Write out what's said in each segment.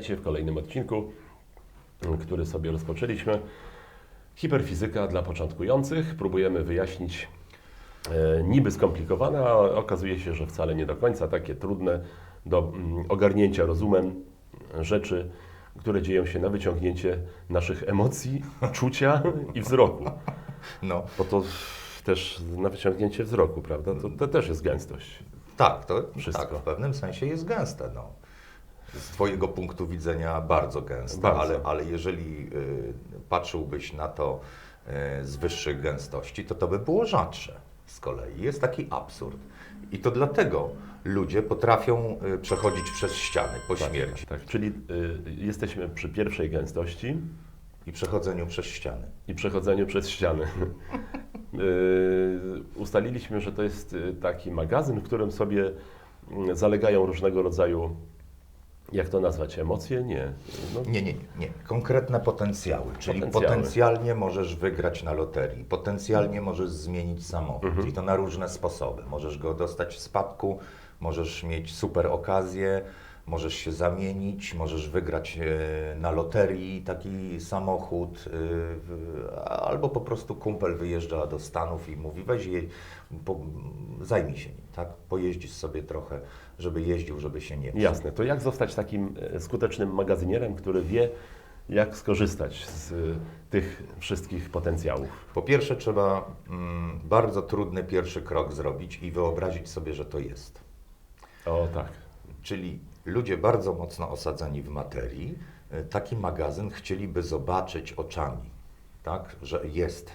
Witajcie w kolejnym odcinku, który sobie rozpoczęliśmy. Hiperfizyka dla początkujących. Próbujemy wyjaśnić e, niby skomplikowane, a okazuje się, że wcale nie do końca takie trudne do mm, ogarnięcia rozumem rzeczy, które dzieją się na wyciągnięcie naszych emocji, czucia i wzroku. No, Bo to też na wyciągnięcie wzroku, prawda? To, to też jest gęstość. tak, to Wszystko. tak, w pewnym sensie jest gęste. No. Z Twojego punktu widzenia bardzo gęste, Bardzo. Ale, ale jeżeli y, patrzyłbyś na to y, z wyższych gęstości, to to by było rzadsze z kolei. Jest taki absurd. I to dlatego ludzie potrafią y, przechodzić przez ściany po śmierci Tak, czyli y, jesteśmy przy pierwszej gęstości i przechodzeniu przez ściany. i przechodzeniu przez ściany. Y, Ustaliliśmy, że to jest taki magazyn, w którym sobie zalegają różnego rodzaju, jak to nazwać, emocje? Nie. No, Nie, nie, nie. Konkretne potencjały, czyli Potencjały. potencjalnie możesz wygrać na loterii, potencjalnie możesz zmienić samochód i to na różne sposoby. Możesz go dostać w spadku, możesz mieć super okazję, możesz się zamienić, możesz wygrać e, na loterii taki samochód, e, albo po prostu kumpel wyjeżdża do Stanów i mówi weź jej, po, zajmij się nim, tak? Pojeździsz sobie trochę, żeby jeździł, żeby się nie psuł. Jasne. To jak zostać takim e, skutecznym magazynierem, który wie, jak skorzystać z tych wszystkich potencjałów? Po pierwsze, trzeba mm, bardzo trudny pierwszy krok zrobić i wyobrazić sobie, że to jest. O tak. Czyli ludzie bardzo mocno osadzeni w materii, y, taki magazyn chcieliby zobaczyć oczami, tak, że jest.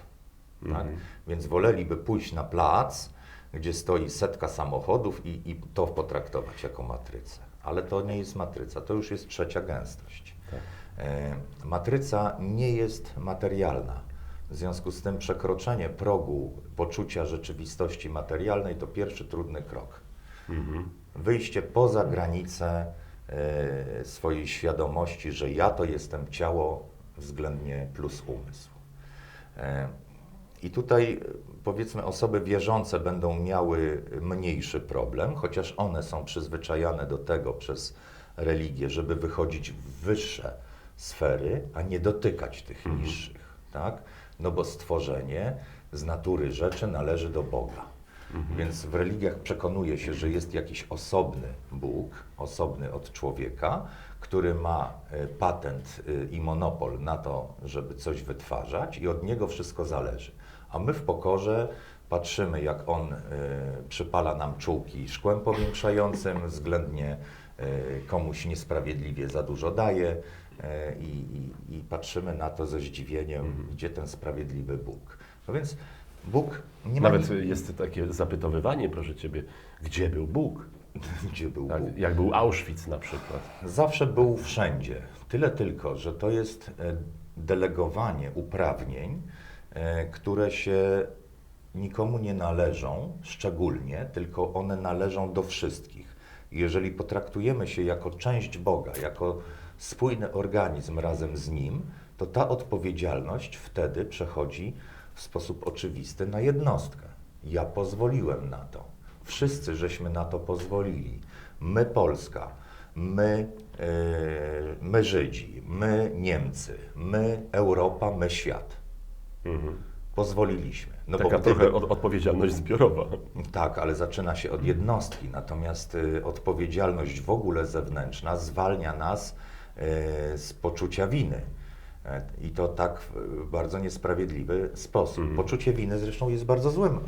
Tak? Więc woleliby pójść na plac, gdzie stoi setka samochodów i, i to potraktować jako matrycę. Ale to nie jest matryca, to już jest trzecia gęstość. E, Matryca nie jest materialna. W związku z tym przekroczenie progu poczucia rzeczywistości materialnej to pierwszy trudny krok. Wyjście poza granice e, swojej świadomości, że ja to jestem ciało względnie plus umysł. E, I tutaj e, powiedzmy osoby wierzące będą miały mniejszy problem, chociaż one są przyzwyczajane do tego przez religię, żeby wychodzić w wyższe sfery, a nie dotykać tych niższych, tak? No bo stworzenie z natury rzeczy należy do Boga. Więc w religiach przekonuje się, że jest jakiś osobny Bóg, osobny od człowieka, który ma e, patent e, i monopol na to, żeby coś wytwarzać i od niego wszystko zależy. A my w pokorze patrzymy, jak on e, przypala nam czułki szkłem powiększającym, względnie komuś niesprawiedliwie za dużo daje i, i, i patrzymy na to ze zdziwieniem, gdzie ten sprawiedliwy Bóg. No więc Bóg nie ma Nawet nic- jest takie zapytowywanie, proszę Ciebie, gdzie był Bóg? gdzie był Tak, Bóg. jak był Auschwitz na przykład. Zawsze był wszędzie. Tyle tylko, że to jest e, delegowanie uprawnień, e, które się nikomu nie należą szczególnie, tylko one należą do wszystkich. Jeżeli potraktujemy się jako część Boga, jako spójny organizm razem z Nim, to ta odpowiedzialność wtedy przechodzi w sposób oczywisty na jednostkę. Ja pozwoliłem na to. Wszyscy żeśmy na to pozwolili. My Polska, my, e, my Żydzi, my Niemcy, my Europa, my świat. Pozwoliliśmy. No Taka gdyby- trochę od, odpowiedzialność zbiorowa. tak, ale zaczyna się od jednostki, natomiast y, odpowiedzialność w ogóle zewnętrzna zwalnia nas y, z poczucia winy. E, I to tak w bardzo niesprawiedliwy sposób. Poczucie winy zresztą jest bardzo złym y,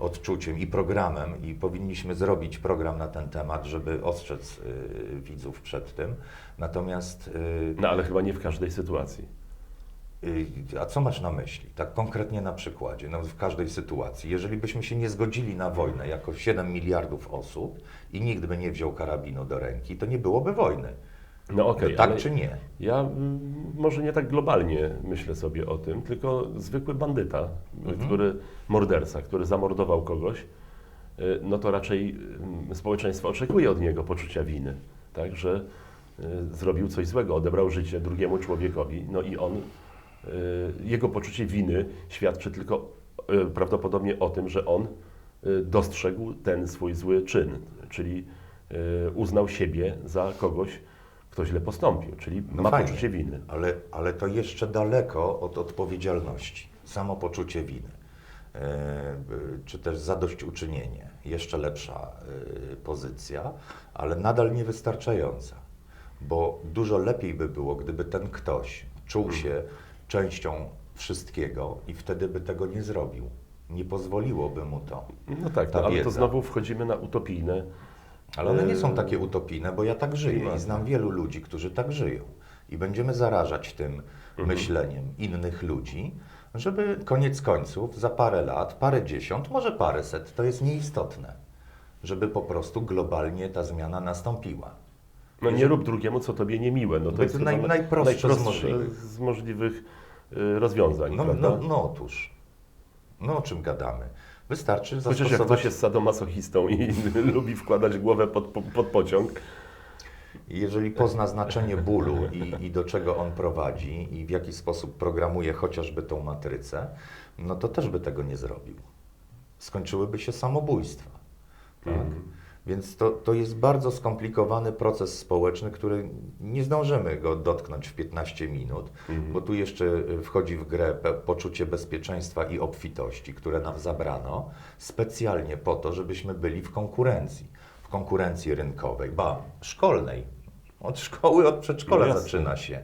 odczuciem i programem, i powinniśmy zrobić program na ten temat, żeby ostrzec y, widzów przed tym. Natomiast y, No ale chyba nie w każdej sytuacji. A co masz na myśli? Tak konkretnie na przykładzie, no w każdej sytuacji. Jeżeli byśmy się nie zgodzili na wojnę jako 7 miliardów osób i nikt by nie wziął karabinu do ręki, to nie byłoby wojny. No okej, tak ale czy nie? ja mm, może nie tak globalnie myślę sobie o tym, tylko zwykły bandyta, który, morderca, który zamordował kogoś, y, no to raczej mm, społeczeństwo oczekuje od niego poczucia winy, tak, że y, zrobił coś złego, odebrał życie drugiemu człowiekowi, no i on, y, jego poczucie winy świadczy tylko y, prawdopodobnie o tym, że on y, dostrzegł ten swój zły czyn, czyli y, uznał siebie za kogoś, kto źle postąpił, czyli No ma fajnie. poczucie winy. Ale, ale to jeszcze daleko od odpowiedzialności. Samo poczucie winy. E, y, czy też zadośćuczynienie. Jeszcze lepsza y, pozycja, ale nadal niewystarczająca. Bo dużo lepiej by było, gdyby ten ktoś czuł się częścią wszystkiego i wtedy by tego nie zrobił. Nie pozwoliłoby mu to. No tak, Ta no, ale to znowu wchodzimy na utopijne. Ale one nie są takie utopijne, bo ja tak żyję i znam wielu ludzi, którzy tak żyją. I będziemy zarażać tym Mhm. myśleniem innych ludzi, żeby koniec końców za parę lat, parę dziesiąt, może paręset, to jest nieistotne, żeby po prostu globalnie ta zmiana nastąpiła. No nie rób drugiemu, co tobie niemiłe. No to jest naj- najprostsze z najprostsze możliwych. z możliwych y, rozwiązań, No, no, no otóż, no o czym gadamy? Wystarczy Chociaż jak ktoś jest sadomasochistą i lubi wkładać głowę pod, pod pociąg, Jeżeli pozna znaczenie bólu i, i do czego on prowadzi i w jaki sposób programuje chociażby tą matrycę, no to też by tego nie zrobił. Skończyłyby się samobójstwa. Tak? Mhm. Więc to, to jest bardzo skomplikowany proces społeczny, który nie zdążymy go dotknąć w 15 minut, Mhm. bo tu jeszcze y, wchodzi w grę poczucie bezpieczeństwa i obfitości, które nam zabrano specjalnie po to, żebyśmy byli w konkurencji. W konkurencji rynkowej, ba, szkolnej. Od szkoły, od przedszkola No zaczyna się.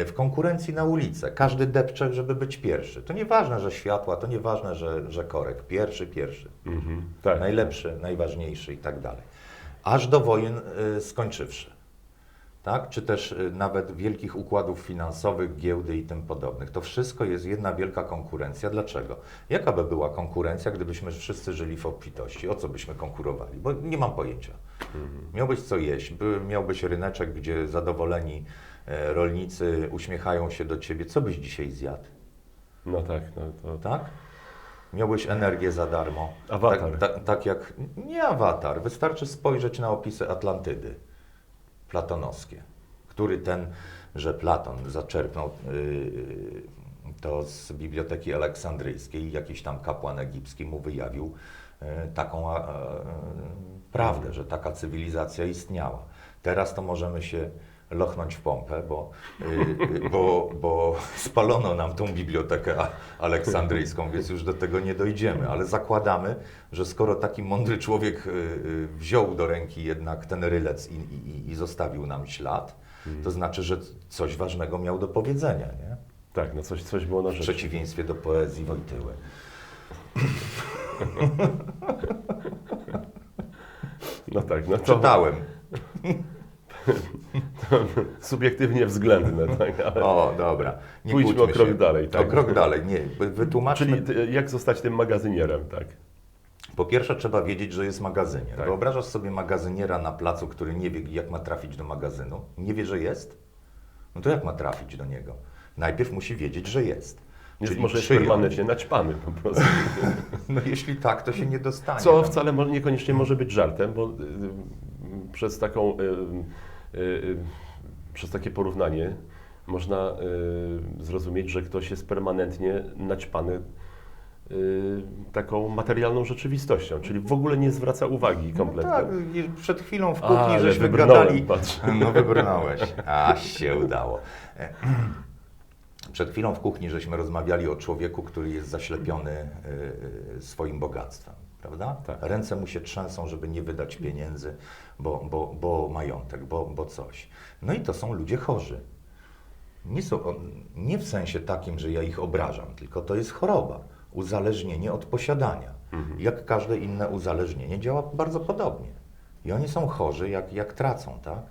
Y, W konkurencji na ulicę. Każdy depcze, żeby być pierwszy. To nieważne, że światła, to nieważne, że, że korek. Pierwszy, pierwszy. mhm. tak. Najlepszy, najważniejszy i tak dalej. Aż do wojen y, skończywszy. Tak? Czy też y, nawet wielkich układów finansowych, giełdy i tym podobnych. To wszystko jest jedna wielka konkurencja. Dlaczego? Jaka by była konkurencja, gdybyśmy wszyscy żyli w obfitości? O co byśmy konkurowali? Bo nie mam pojęcia. Miałbyś co jeść, by, miałbyś ryneczek, gdzie zadowoleni e, rolnicy uśmiechają się do ciebie. Co byś dzisiaj zjadł? No tak, no to Tak? Miałbyś energię za darmo. Awatar. Tak, tak, tak jak. Nie awatar. Wystarczy spojrzeć na opisy Atlantydy platonowskie, który ten, że Platon zaczerpnął yy, to z Biblioteki Aleksandryjskiej jakiś tam kapłan egipski mu wyjawił yy, taką a, prawdę, że taka cywilizacja istniała. Teraz to możemy się lochnąć w pompę, bo, yy, bo, bo spalono nam tą bibliotekę aleksandryjską, więc już do tego nie dojdziemy, ale zakładamy, że skoro taki mądry człowiek yy, yy, wziął do ręki jednak ten rylec i, i, i zostawił nam ślad, to znaczy, że coś ważnego miał do powiedzenia, nie? tak, no coś, coś było na W rzeczy. przeciwieństwie do poezji Wojtyły. No tak, no to Czytałem. subiektywnie względne, tak, ale... O, dobra. Nie Pójdźmy kłóćmy o krok się. dalej, tak. O krok dalej, nie. wy- Wytłumaczmy. Czyli ty, jak zostać tym magazynierem, tak? Po pierwsze trzeba wiedzieć, że jest magazynier. Tak. Wyobrażasz sobie magazyniera na placu, który nie wie, jak ma trafić do magazynu? Nie wie, że jest? No to jak ma trafić do niego? Najpierw musi wiedzieć, że jest. Czyli może jest przyjąć. permanentnie naćpany po prostu. No jeśli tak, to się nie dostanie. Co Tam- wcale mo- niekoniecznie może być żartem, bo y, y, przez taką, y, przez takie porównanie można y, zrozumieć, że ktoś jest permanentnie naćpany y, taką materialną rzeczywistością, czyli w ogóle nie zwraca uwagi No kompletnie. tak, i przed chwilą w kuchni Ale żeśmy gadali. patrz. No wybrnąłeś. A się udało. Przed chwilą w kuchni żeśmy rozmawiali o człowieku, który jest zaślepiony y, y, swoim bogactwem. Prawda? Tak. Ręce mu się trzęsą, żeby nie wydać pieniędzy, bo, bo, bo majątek, bo, bo coś. No i to są ludzie chorzy. Nie, są, nie w sensie takim, że ja ich obrażam, tylko to jest choroba, uzależnienie od posiadania. Jak każde inne uzależnienie działa bardzo podobnie. I oni są chorzy, jak, jak tracą, tak?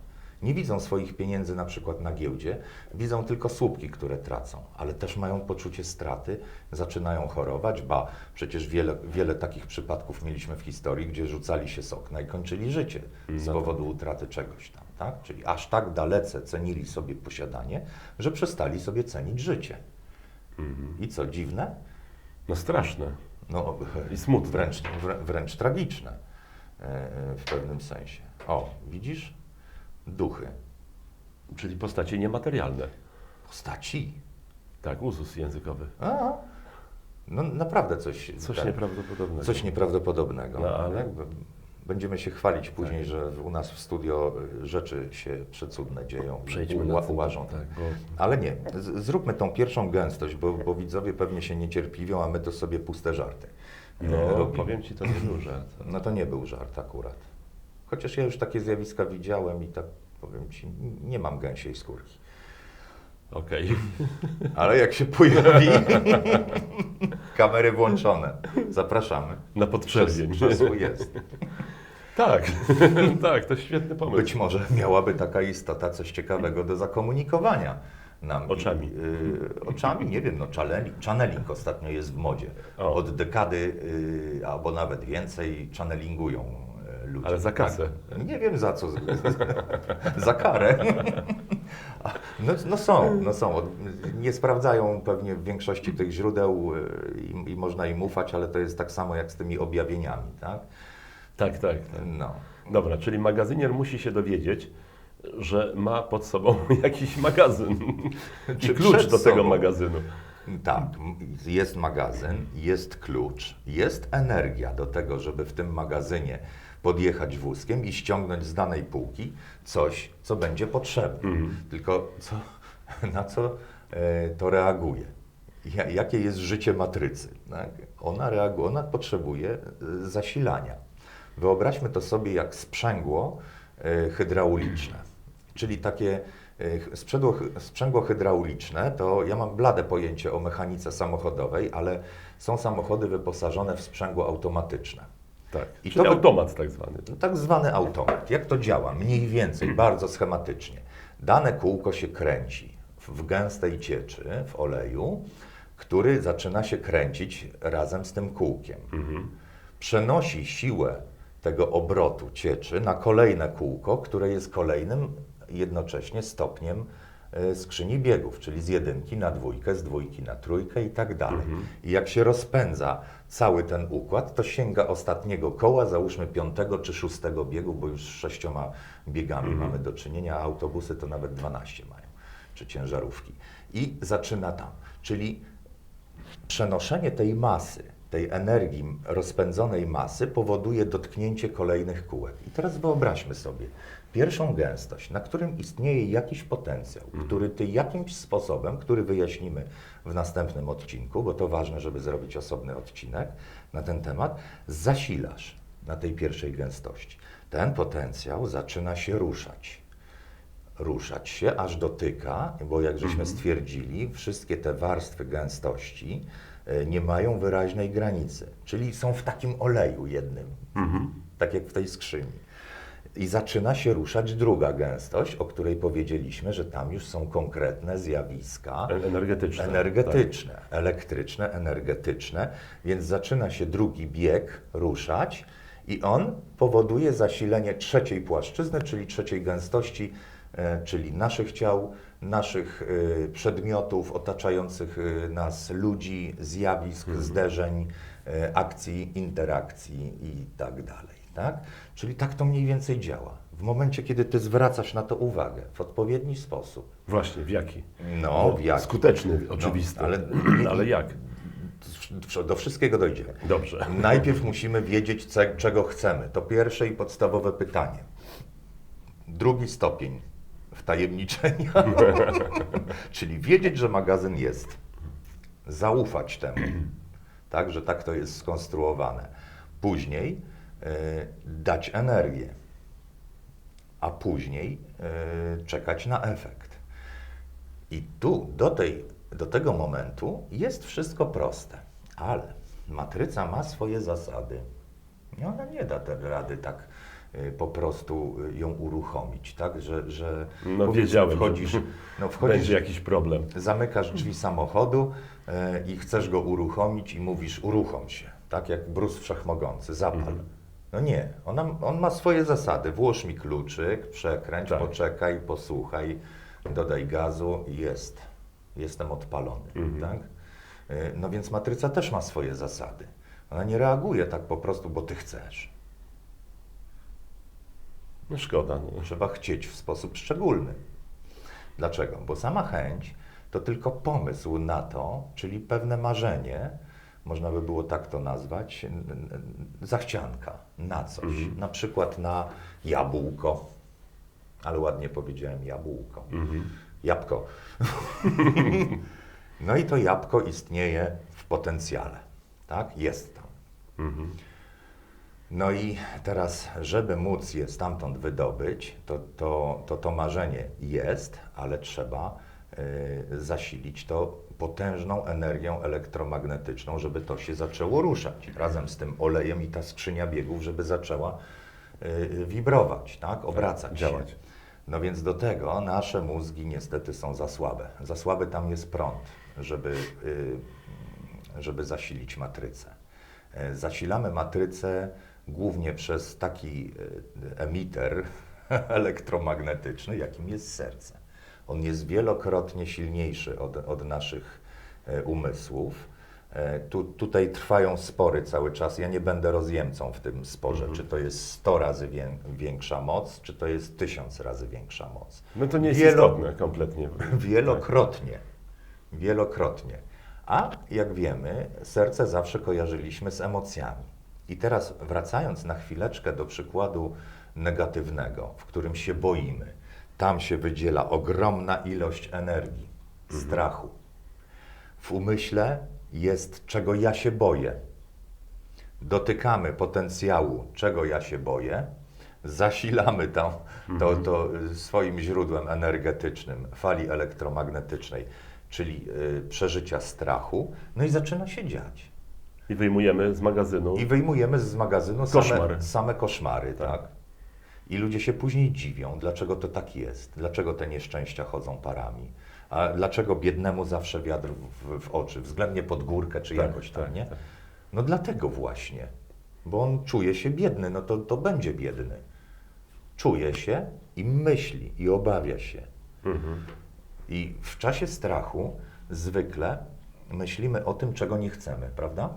Nie widzą swoich pieniędzy na przykład na giełdzie, widzą tylko słupki, które tracą, ale też mają poczucie straty, zaczynają chorować, ba, przecież wiele, wiele takich przypadków mieliśmy w historii, gdzie rzucali się z okna i kończyli życie z tak. powodu utraty czegoś tam, tak? Czyli aż tak dalece cenili sobie posiadanie, że przestali sobie cenić życie. I co, dziwne? No straszne. No, I smutne. Wręcz, wrę- wręcz tragiczne e, e, w pewnym sensie. O, widzisz? Duchy, Czyli postacie niematerialne. postaci. Tak, uzus językowy. A, no naprawdę coś, Coś tak, nieprawdopodobnego. coś nieprawdopodobnego. No, ale- Będziemy się chwalić Tak. później, że u nas w studio y, rzeczy się przecudne dzieją. Przejdźmy Ła- łażą. Tak, bo Ale nie, z, zróbmy tą pierwszą gęstość, bo, bo widzowie pewnie się niecierpliwią, a my to sobie puste żarty no, robimy. powiem Ci, to nie był żart. No to nie był żart akurat. Chociaż ja już takie zjawiska widziałem i tak powiem Ci, nie mam gęsiej skórki. Okej. Ale jak się pojawi, kamery włączone. Zapraszamy. Na Czas, podprzerwień. czasu jest. Tak, tak, to świetny pomysł. Być może miałaby taka istota coś ciekawego do zakomunikowania nam. Oczami. Y, oczami, nie wiem, no channeling, channeling ostatnio jest w modzie. O. Od dekady y, albo nawet więcej channelingują ludzie. Ale za kasę. Tak. Nie wiem za co. za karę. No, no są, no są. Nie sprawdzają pewnie w większości tych źródeł y, i, i można im ufać, ale to jest tak samo jak z tymi objawieniami, tak? Tak, tak, tak. No. Dobra, czyli magazynier musi się dowiedzieć, że ma pod sobą jakiś magazyn Czy klucz do tego sobą. magazynu. Tak, jest magazyn, jest klucz, jest energia do tego, żeby w tym magazynie podjechać wózkiem i ściągnąć z danej półki coś, co będzie potrzebne. Mhm. Tylko co, na co e, to reaguje? Ja, jakie jest życie matrycy? Tak? Ona, reaguje, ona potrzebuje e, zasilania. Wyobraźmy to sobie jak sprzęgło e, hydrauliczne, czyli takie sprzęgło, sprzęgło hydrauliczne, to ja mam blade pojęcie o mechanice samochodowej, ale są samochody wyposażone w sprzęgło automatyczne. Tak. I to czyli wy- automat tak zwany. No, tak zwany automat. Jak to działa? Mniej więcej, bardzo schematycznie. Dane kółko się kręci w gęstej cieczy, w oleju, który zaczyna się kręcić razem z tym kółkiem. Przenosi siłę tego obrotu cieczy na kolejne kółko, które jest kolejnym jednocześnie stopniem skrzyni biegów, czyli z jedynki na dwójkę, z dwójki na trójkę i tak dalej. I jak się rozpędza cały ten układ, to sięga ostatniego koła, załóżmy piątego czy szóstego biegu, bo już z sześcioma biegami mamy do czynienia, a autobusy to nawet 12 mają, czy ciężarówki. I zaczyna tam. Czyli przenoszenie tej masy, tej energii rozpędzonej masy powoduje dotknięcie kolejnych kółek. I teraz wyobraźmy sobie pierwszą gęstość, na którym istnieje jakiś potencjał, który ty jakimś sposobem, który wyjaśnimy w następnym odcinku, bo to ważne, żeby zrobić osobny odcinek na ten temat, zasilasz na tej pierwszej gęstości. Ten potencjał zaczyna się ruszać ruszać się, aż dotyka, bo jak żeśmy stwierdzili, wszystkie te warstwy gęstości nie mają wyraźnej granicy, czyli są w takim oleju jednym, tak jak w tej skrzyni. I zaczyna się ruszać druga gęstość, o której powiedzieliśmy, że tam już są konkretne zjawiska E- Energetyczne. energetyczne, elektryczne, energetyczne, więc zaczyna się drugi bieg ruszać i on powoduje zasilenie trzeciej płaszczyzny, czyli trzeciej gęstości, e, czyli naszych ciał, naszych e, przedmiotów otaczających e, nas ludzi, zjawisk, zderzeń, e, akcji, interakcji i tak dalej. Tak? Czyli tak to mniej więcej działa. W momencie, kiedy ty zwracasz na to uwagę w odpowiedni sposób, Właśnie, w jaki? no, w jaki? Skuteczny, oczywisty. ale- ale jak? do wszystkiego dojdziemy. Dobrze. Najpierw musimy wiedzieć, czego chcemy. To pierwsze i podstawowe pytanie. Drugi stopień wtajemniczenia, czyli wiedzieć, że magazyn jest. Zaufać temu, tak, że tak to jest skonstruowane. Później e, dać energię, a później e, czekać na efekt. I tu, do, tej, do tego momentu jest wszystko proste, ale matryca ma swoje zasady. I ona nie da tej rady tak y, po prostu y, ją uruchomić, tak, że, że No wiedziałem, wchodzisz, że no wchodzisz będzie jakiś problem. zamykasz drzwi samochodu e, i chcesz go uruchomić i mówisz uruchom się, tak jak brus wszechmogący, zapal. Mhm. No nie, ona, on ma swoje zasady. Włóż mi kluczyk, przekręć, Tak. poczekaj, posłuchaj, dodaj gazu i jest. Jestem odpalony, Mhm. tak? E, No więc matryca też ma swoje zasady. Ona nie reaguje tak po prostu, bo ty chcesz. No szkoda. No. Trzeba chcieć w sposób szczególny. Dlaczego? Bo sama chęć to tylko pomysł na to, czyli pewne marzenie, można by było tak to nazwać, zachcianka na coś. Na przykład na jabłko, ale ładnie powiedziałem jabłko. Jabłko. no i to jabłko istnieje w potencjale, tak? Jest tam. No i teraz, żeby móc je stamtąd wydobyć, to to, to, to marzenie jest, ale trzeba y, zasilić to potężną energią elektromagnetyczną, żeby to się zaczęło ruszać. Razem z tym olejem i ta skrzynia biegów, żeby zaczęła y, wibrować, tak? obracać działać. się. No więc do tego nasze mózgi niestety są za słabe. Za słaby tam jest prąd, żeby, y, żeby zasilić matrycę. E, Zasilamy matrycę głównie przez taki e, emiter elektromagnetyczny, jakim jest serce. On jest wielokrotnie silniejszy od, od naszych e, umysłów. E, Tu, tutaj trwają spory cały czas. Ja nie będę rozjemcą w tym sporze, czy to jest 100 razy wię, większa moc, czy to jest 1000 razy większa moc. No to nie jest Wielo- istotne kompletnie. Wielokrotnie. Wielokrotnie. A jak wiemy, serce zawsze kojarzyliśmy z emocjami. I teraz wracając na chwileczkę do przykładu negatywnego, w którym się boimy, tam się wydziela ogromna ilość energii, strachu. W umyśle jest, czego ja się boję. Dotykamy potencjału, czego ja się boję, zasilamy tam to, to y, swoim źródłem energetycznym, fali elektromagnetycznej, czyli y, przeżycia strachu, no i zaczyna się dziać. I wyjmujemy z magazynu. I wyjmujemy z magazynu same Koszmary. same koszmary tak. I ludzie się później dziwią, dlaczego to tak jest, dlaczego te nieszczęścia chodzą parami, a dlaczego biednemu zawsze wiatr w, w oczy, względnie pod górkę czy Tak, jakoś tam, tak, nie? tak. No dlatego właśnie, bo on czuje się biedny, no to, to będzie biedny. Czuje się i myśli i obawia się. Mhm. I w czasie strachu zwykle myślimy o tym, czego nie chcemy, prawda?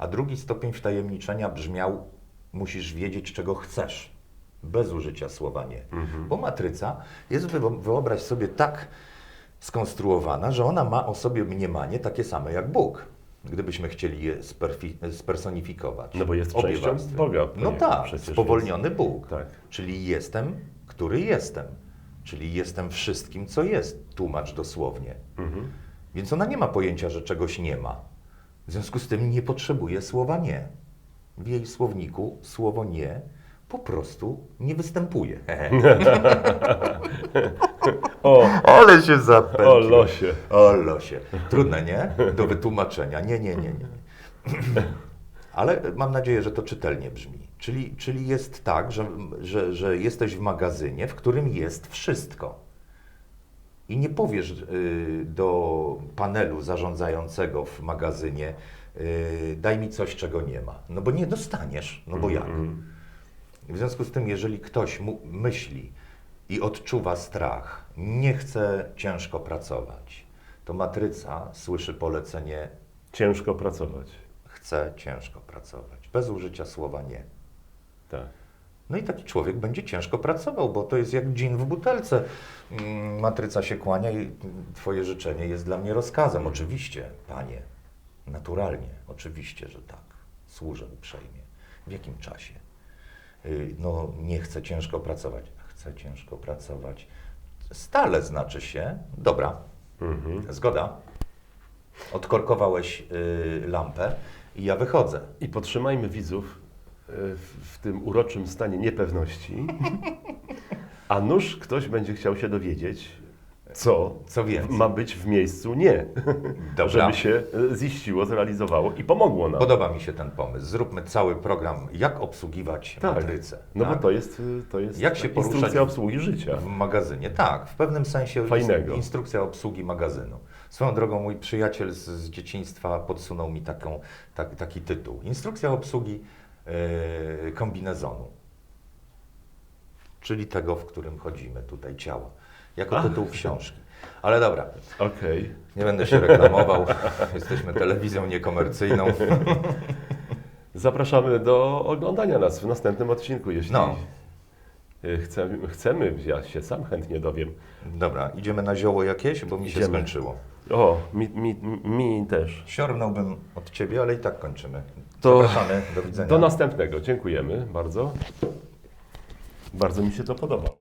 A drugi stopień wtajemniczenia brzmiał: musisz wiedzieć, czego chcesz, bez użycia słowa nie. Bo matryca jest, wyo- wyobraź sobie, tak skonstruowana, że ona ma o sobie mniemanie takie same jak Bóg. Gdybyśmy chcieli je spersonifikować. No bo jest częścią. Boga No tak, spowolniony Bóg. Tak. Czyli jestem, który jestem. Czyli jestem wszystkim, co jest. Tłumacz dosłownie. Mhm. Więc ona nie ma pojęcia, że czegoś nie ma. W związku z tym nie potrzebuje słowa nie. W jej słowniku słowo nie po prostu nie występuje. O, Ale się zapędził. o losie. O losie. Trudne, nie? Do wytłumaczenia. Nie, nie, nie, nie. Ale mam nadzieję, że to czytelnie brzmi. Czyli, czyli jest tak, że, że, że jesteś w magazynie, w którym jest wszystko. I nie powiesz y, do panelu zarządzającego w magazynie, y, daj mi coś, czego nie ma. No bo nie dostaniesz, no bo jak? W związku z tym, jeżeli ktoś myśli i odczuwa strach, nie chce ciężko pracować, to matryca słyszy polecenie Ciężko pracować. chce ciężko pracować, bez użycia słowa nie. Tak. No i taki człowiek będzie ciężko pracował, bo to jest jak dżin w butelce. Mm, Matryca się kłania i twoje życzenie jest dla mnie rozkazem. Oczywiście, panie, naturalnie, oczywiście, że tak. Służę uprzejmie. W jakim czasie? Y, No, nie chcę ciężko pracować. Chcę ciężko pracować. Stale znaczy się, dobra, Mhm. zgoda. Odkorkowałeś y, lampę i ja wychodzę. I podtrzymajmy widzów w, tym uroczym stanie niepewności. A nuż ktoś będzie chciał się dowiedzieć, co, Co więcej. ma być w miejscu nie. Dobra. Żeby się e, ziściło, zrealizowało i pomogło nam. Podoba mi się ten pomysł. Zróbmy cały program, jak obsługiwać Tak. matrycę. No tak? bo to jest, y, to jest Jak się instrukcja obsługi życia. W magazynie, tak, w pewnym sensie Fajnego. instrukcja obsługi magazynu. Swoją drogą mój przyjaciel z, z dzieciństwa podsunął mi taką, tak, taki tytuł. Instrukcja obsługi e, E, kombinezonu, czyli tego, w którym chodzimy, tutaj ciało, jako Ach. tytuł książki. Ale dobra. Okej. Okay. Nie będę się reklamował. Jesteśmy telewizją niekomercyjną. Zapraszamy do oglądania nas w następnym odcinku, jeśli no. E, chcemy, chcemy. Ja się sam chętnie dowiem. Dobra, idziemy na zioło jakieś, bo mi idziemy. się skończyło. O, mi, mi, mi też. Siornąłbym od ciebie, ale i tak kończymy. To Zapraszamy. Do widzenia. do następnego. Dziękujemy bardzo. Bardzo mi się to podobało.